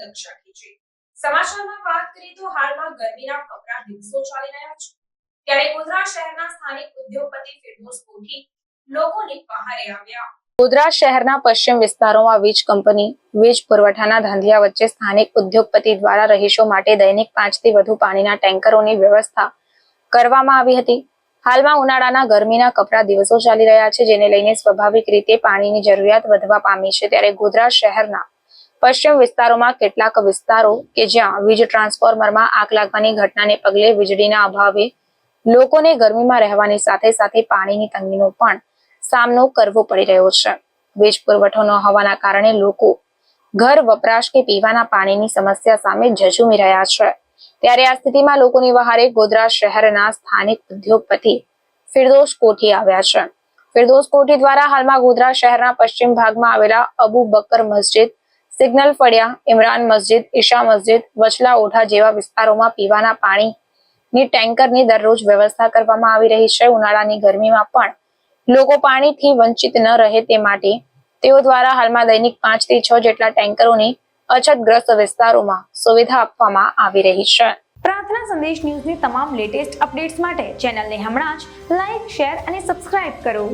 દક્ષા ખીચી સમાચારમાં વાત કરીએ તો હાલમાં ગરમીના કપરા દિવસો ચાલી રહ્યા છે. ત્યારે ગોધરા શહેરના સ્થાનિક ઉદ્યોગપતિ ફિરદોસ કોઠી લોકોને પહારે આવ્યા. ગોધરા શહેરના પશ્ચિમ વિસ્તારોમાં વીજ કંપની, વીજ પુરવઠાના ધાંધિયા વચ્ચે સ્થાનિક ઉદ્યોગપતિ દ્વારા રહીશો માટે દૈનિક પાંચથી વધુ પાણીના ટેન્કરોની વ્યવસ્થા કરવામાં આવી હતી. હાલમાં ઉનાળાના ગરમીના કપરા દિવસો ચાલી રહ્યા છે, જેને લઈને સ્વાભાવિક રીતે પાણીની જરૂરિયાત વધવા પામી છે. ત્યારે ગોધરા શહેરના પશ્ચિમ વિસ્તારોમાં કેટલાક વિસ્તારો કે જ્યાં વીજ ટ્રાન્સફોર્મરમાં આગ લાગવાની ઘટનાને પગલે વીજળીના અભાવે લોકોને ગરમીમાં રહેવાની સાથે સાથે પાણીની તંગીનો પણ સામનો કરવો પડી રહ્યો છે. વીજ પુરવઠો ન હોવાના કારણે લોકો ઘર વપરાશ કે પીવાના પાણીની સમસ્યા સામે ઝઝુમી રહ્યા છે. ત્યારે આ સ્થિતિમાં લોકોની વહારે ગોધરા શહેરના સ્થાનિક ઉદ્યોગપતિ ફિરદોસ કોઠી આવ્યા છે. ફિરદોસ કોઠી દ્વારા હાલમાં ગોધરા શહેરના પશ્ચિમ ભાગમાં આવેલા અબુ બકર મસ્જિદ, સિગ્નલ ફળિયા, ઇમરાન મસ્જિદ, ઈશા મસ્જિદ, વચલા ઓઢા જેવા વિસ્તારોમાં પીવાના પાણીની ટેન્કરની દરરોજ વ્યવસ્થા કરવામાં આવી રહી છે. ઉનાળાની ગરમીમાં પણ લોકો પાણીથી વંચિત ન રહે તે માટે તેઓ દ્વારા હાલમાં દૈનિક પાંચથી છ જેટલા ટેન્કરોની અછતગ્રસ્ત વિસ્તારોમાં સુવિધા આપવામાં આવી રહી છે. પ્રાર્થના સંદેશ ન્યૂઝની તમામ લેટેસ્ટ અપડેટ્સ માટે ચેનલને હમણાં જ લાઇક શેર અને સબસ્ક્રાઇબ કરો.